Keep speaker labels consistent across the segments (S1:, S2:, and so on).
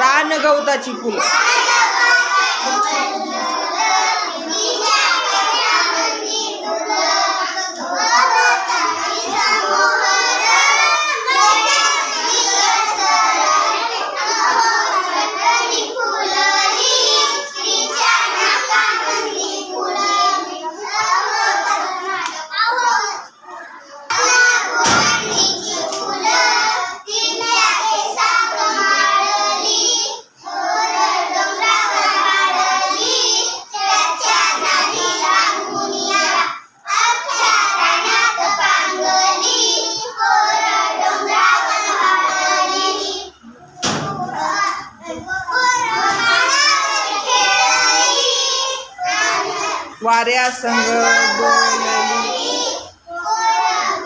S1: रानगवताची फुलं. वाऱ्या संग बोलली.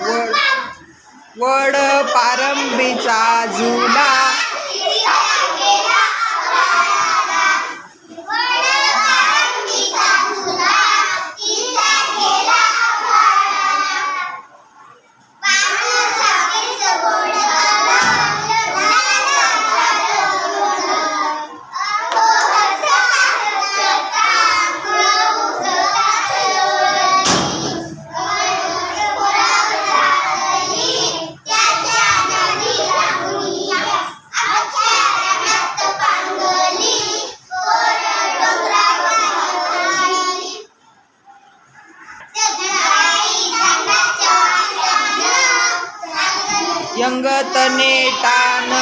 S1: वड वड पारंबीचा झुला. यंगतनेटान